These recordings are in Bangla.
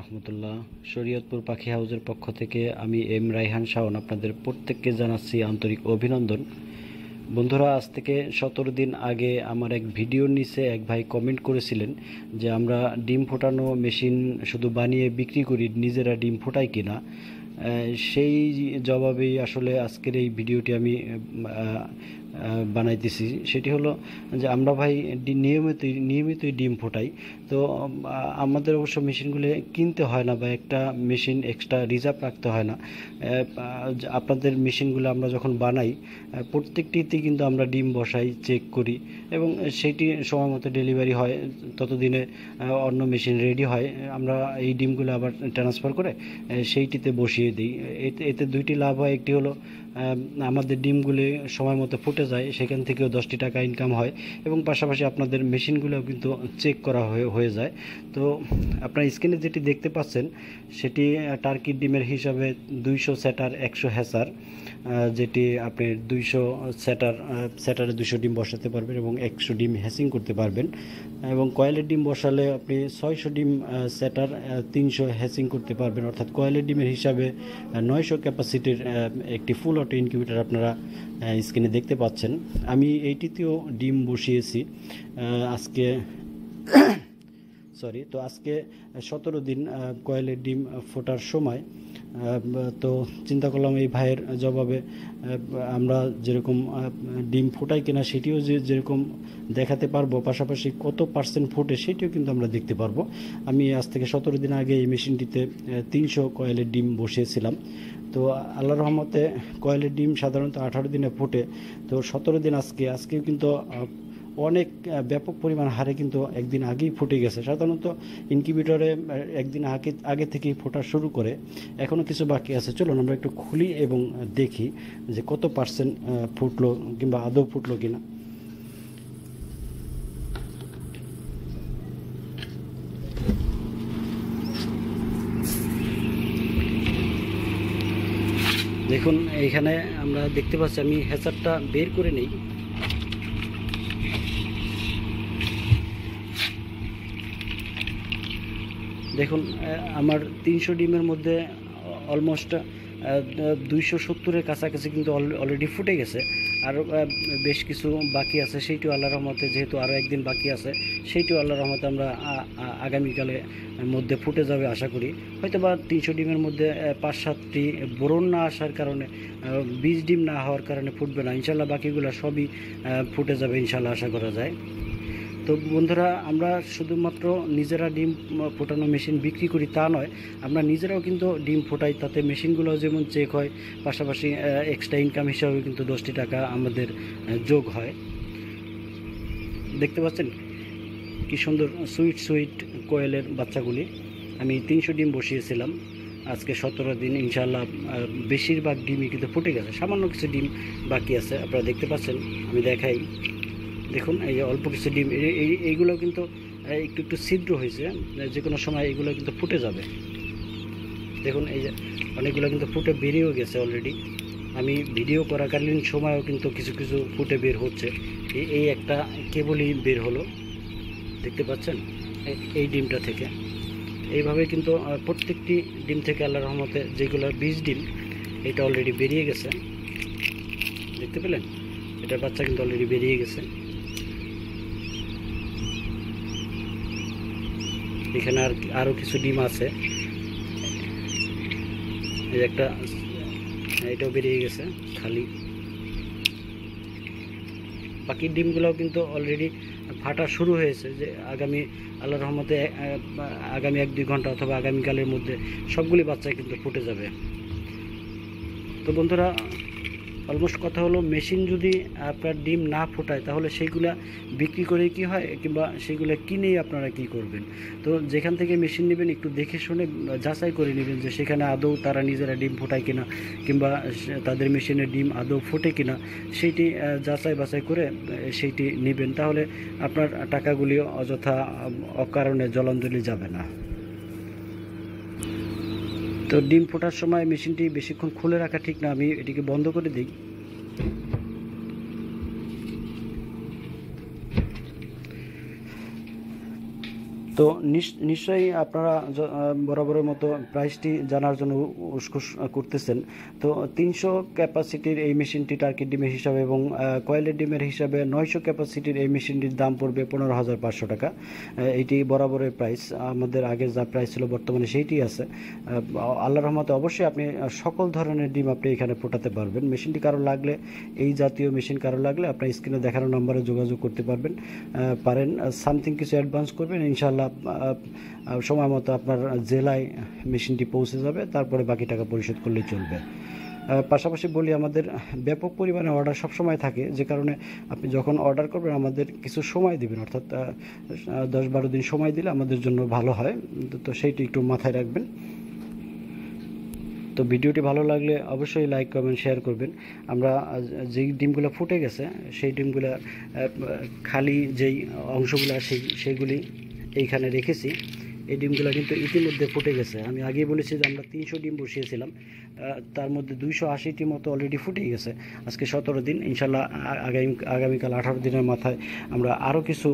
রহমতুল্লাহ। শরীয়তপুর পাখি হাউসের পক্ষ থেকে আমি এম রাইহান শাওন আপনাদের প্রত্যেককে জানাচ্ছি আন্তরিক অভিনন্দন। বন্ধুরা, আজ থেকে সতেরো দিন আগে আমার এক ভিডিওর নিচে এক ভাই কমেন্ট করেছিলেন যে আমরা ডিম ফোটানো মেশিন শুধু বানিয়ে বিক্রি করি, নিজেরা ডিম ফোটাই কিনা। সেই জবাবেই আসলে আজকের এই ভিডিওটি আমি বানাইতেছি। সেটি হলো যে আমরা ভাই ডি- নিয়মিতই ডিম ফোটাই। তো আমাদের অবশ্য মেশিনগুলি কিনতে হয় না বা একটা মেশিন এক্সট্রা রিজার্ভ রাখতে হয় না। আপনাদের মেশিনগুলো আমরা যখন বানাই প্রত্যেকটিতে কিন্তু আমরা ডিম বসাই চেক করি এবং সেটি সময় মতো ডেলিভারি হয়। ততদিনে অন্য মেশিন রেডি হয়। আমরা এই ডিমগুলো আবার ট্রান্সফার করে সেইটিতে বসিয়ে দিই। এতে এতে দুইটি লাভ হয়। একটি হলো আমাদের ডিমগুলি সময় মতো ফুটে যায়, সেখান থেকেও দশটি টাকা ইনকাম হয় এবং পাশাপাশি আপনাদের মেশিনগুলোও কিন্তু চেক করা হয়ে যায়। তো আপনার স্ক্রিনে যেটি দেখতে পাচ্ছেন, সেটি টার্কির ডিমের হিসাবে দুইশো স্যাটার একশো হ্যাসার যেটি আপনি দুইশো স্যাটার স্যাটারে দুশো ডিম বসাতে পারবেন এবং একশো ডিম হ্যাসিং করতে পারবেন। এবং কয়েলের ডিম বসালে আপনি ছয়শো ডিম স্যাটার তিনশো হ্যাসিং করতে পারবেন। অর্থাৎ কয়েলের ডিমের হিসাবে নয়শো ক্যাপাসিটির একটি ফুল অটো ইনকিউবেটার আপনারা স্ক্রিনে দেখতে পাচ্ছেন। আমি এইটিতেও ডিম বসিয়েছি। আজকে সরি তো আজকে সতেরো দিন কয়েলের ডিম ফোটার সময় তো চিন্তা করলাম এই ভাইয়ের জবাবে আমরা যেরকম ডিম ফোটাই কিনা সেটিও যে যেরকম দেখাতে পারব, পাশাপাশি কত পার্সেন্ট ফোটে সেটিও কিন্তু আমরা দেখতে পারব। আমি আজ থেকে সতেরো দিন আগে এই মেশিনটিতে তিনশো কয়েলের ডিম বসিয়েছিলাম। তো আল্লাহ রহমতে কয়েলের ডিম সাধারণত আঠারো দিনে ফোটে। তো সতেরো দিন আজকে, আজকেও কিন্তু অনেক ব্যাপক পরিমাণ হারে কিন্তু একদিন আগেই ফুটে গেছে। সাধারণত ইনকিউবেটরে একদিন আগে আগে থেকেই ফোটা শুরু করে। এখনও কিছু বাকি আছে। চলুন আমরা একটু খুলি এবং দেখি যে কত পার্সেন্ট ফুটলো কিংবা আদৌ ফুটলো কিনা। দেখুন, এইখানে আমরা দেখতে পাচ্ছি, আমি হ্যাচারটা বের করে নেই। দেখুন আমার তিনশো ডিমের মধ্যে অলমোস্ট দুইশো সত্তরের কাছাকাছি কিন্তু অলরেডি ফুটে গেছে। আরও বেশ কিছু বাকি আছে, সেইটিও আল্লাহ রহমতে, যেহেতু আরও একদিন বাকি আছে, সেইটিও আল্লাহ রহমতে আমরা আগামীকালে মধ্যে ফুটে যাবে আশা করি। হয়তো বা তিনশো ডিমের মধ্যে পাঁচ সাতটি বোরন না আসার কারণে বীজ ডিম না হওয়ার কারণে ফুটবে না। ইনশাল্লাহ বাকিগুলো সবই ফুটে যাবে ইনশাল্লাহ, আশা করা যায়। তো বন্ধুরা, আমরা শুধুমাত্র নিজেরা ডিম ফোটানো মেশিন বিক্রি করি তা নয়, আমরা নিজেরাও কিন্তু ডিম ফোটাই। তাতে মেশিনগুলো যেমন চেক হয়, পাশাপাশি এক্সট্রা ইনকাম হিসাবে কিন্তু দশটি টাকা আমাদের যোগ হয়। দেখতে পাচ্ছেন কি সুন্দর সুইট সুইট কোয়েলের বাচ্চাগুলি। আমি তিনশো ডিম বসিয়েছিলাম। আজকে সতেরো দিন ইনশাল্লাহ বেশিরভাগ ডিমই কিন্তু ফুটে গেছে। সামান্য কিছু ডিম বাকি আছে, আপনারা দেখতে পাচ্ছেন, আমি দেখাই। দেখুন, এই অল্প কিছু ডিম, এই- এই- এইগুলো কিন্তু একটু একটু ছিদ্র হয়েছে, যে কোনো সময় এগুলো কিন্তু ফুটে যাবে। দেখুন, এই যে অনেকগুলো কিন্তু ফুটে বেরিয়েও গেছে অলরেডি আমি ভিডিও করাকালীন সময়ও কিন্তু কিছু কিছু ফুটে বের হচ্ছে। এই- একটা কেবলই বের হলো। দেখতে পাচ্ছেন? এই- ডিমটা থেকে। এইভাবে কিন্তু প্রত্যেকটি ডিম থেকে আল্লাহ রহমতে যেগুলো বীজ ডিম, এটা অলরেডি বেরিয়ে গেছে। দেখতে পেলেন? এটার বাচ্চা কিন্তু অলরেডি বেরিয়ে গেছে। এখানে আর আরও কিছু ডিম আছে। এই একটা এটাও বেরিয়ে গেছে, খালি। বাকি ডিমগুলোও কিন্তু অলরেডি ফাটা শুরু হয়েছে যে আগামী আল্লাহ রহমতে আগামী এক দুই ঘণ্টা অথবা আগামীকালের মধ্যে সবগুলি বাচ্চা কিন্তু ফুটে যাবে। তো বন্ধুরা অলমোস্ট কথা হলো, মেশিন যদি আপনার ডিম না ফোটায়, তাহলে সেইগুলা বিক্রি করে কি হয়, কিংবা সেইগুলো কিনেই আপনারা কি করবেন? তো যেখান থেকে মেশিন নেবেন, একটু দেখে শুনে যাচাই করে নেবেন যে সেখানে আদৌ তারা নিজেরা ডিম ফোটায় কিনা, কিংবা তাদের মেশিনে ডিম আদৌ ফোটে কিনা, সেইটি যাচাই বাছাই করে সেইটি নেবেন। তাহলে আপনার টাকাগুলি অযথা অকারণে জলাঞ্জলি যাবে না। তো ডিম ফোটার সময় মেশিনটি বেশিক্ষণ খুলে রাখা ঠিক না, আমি এটিকে বন্ধ করে দিই। তো নিশ- নিশ্চয়ই আপনারা বরাবরের মতো প্রাইসটি জানার জন্য উসখুস করতেছেন। তো তিনশো ক্যাপাসিটির এই মেশিনটি টার্কি ডিমের হিসাবে এবং কয়েলের ডিমের হিসাবে নয়শো ক্যাপাসিটির এই মেশিনটির দাম পড়বে পনেরো হাজার পাঁচশো টাকা। এটি বরাবরের প্রাইস। আমাদের আগে যা প্রাইস ছিল বর্তমানে সেইটি আছে। আল্লাহ রহমতে অবশ্যই আপনি সকল ধরনের ডিম আপনি এখানে ফোটাতে পারবেন। মেশিনটি কারও লাগলে, এই জাতীয় মেশিন কারও লাগলে, আপনার স্ক্রিনে দেখানো নম্বরে যোগাযোগ করতে পারবেন। পারেন সামথিং কিছু অ্যাডভান্স করবেন ইনশাল্লাহ সময় মতো আপনার জেলায় মেশিনটি পৌঁছে যাবে, তারপরে বাকি টাকা পরিশোধ করলে চলবে। পাশাপাশি বলি আমাদের ব্যাপক পরিমাণে অর্ডার সবসময় থাকে, যে কারণে আপনি যখন অর্ডার করবেন, আমাদের কিছু সময় দিবেন, অর্থাৎ দশ বারো দিন সময় দিলে আমাদের জন্য ভালো হয়। তো- সেইটি একটু মাথায় রাখবেন। তো ভিডিওটি ভালো লাগলে অবশ্যই লাইক করবেন শেয়ার করবেন। আমরা যেই ডিমগুলো ফুটে গেছে, সেই ডিমগুলো খালি যেই অংশগুলো সেই সেইগুলি এইখানে রেখেছি। এই ডিমগুলো কিন্তু ইতিমধ্যে ফুটে গেছে। আমি আগেই বলেছি যে আমরা তিনশো ডিম বসিয়েছিলাম। তার মধ্যে দুইশো আশিটি মতো অলরেডি ফুটে গেছে। আজকে সতেরো দিন, ইনশাল্লাহ আগামী, আগামীকাল আঠারো দিনের মাথায় আমরা আরও কিছু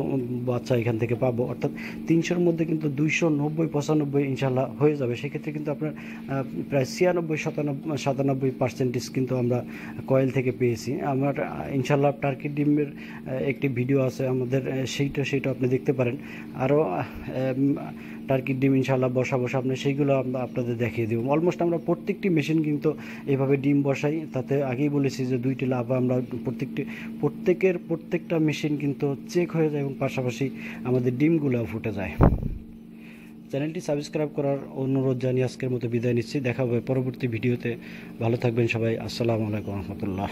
বাচ্চা এখান থেকে পাবো। অর্থাৎ তিনশোর মধ্যে কিন্তু দুইশো নব্বই, পঁচানব্বই ইনশাল্লাহ হয়ে যাবে। সেক্ষেত্রে কিন্তু আপনার প্রায় ছিয়ানব্বই সাতানব্বই সাতানব্বই পার্সেন্টেজ কিন্তু আমরা কয়েল থেকে পেয়েছি। আমার ইনশাল্লাহ টার্কি ডিমের একটি ভিডিও আছে আমাদের সেইটা সেইটা আপনি দেখতে পারেন। আরও টার্কির ডিম ইনশাল্লাহ বসা বসা আপনি সেইগুলো আপনাদের দেখিয়ে দেবো। অলমোস্ট আমরা প্রত্যেকটি মেশিন কিন্তু এভাবে ডিম বসাই। তাতে আগেই বলেছি যে দুইটি লাভ, আমরা প্রত্যেকটি, প্রত্যেকের প্রত্যেকটা মেশিন কিন্তু চেক হয়ে যায় এবং পাশাপাশি আমাদের ডিমগুলো ফুটে যায়। চ্যানেলটি সাবস্ক্রাইব করার অনুরোধ জানিয়ে আজকের মতো বিদায় নিচ্ছি। দেখা হবে পরবর্তী ভিডিওতে। ভালো থাকবেন সবাই। আসসালামু আলাইকুম রহমতুল্লাহ।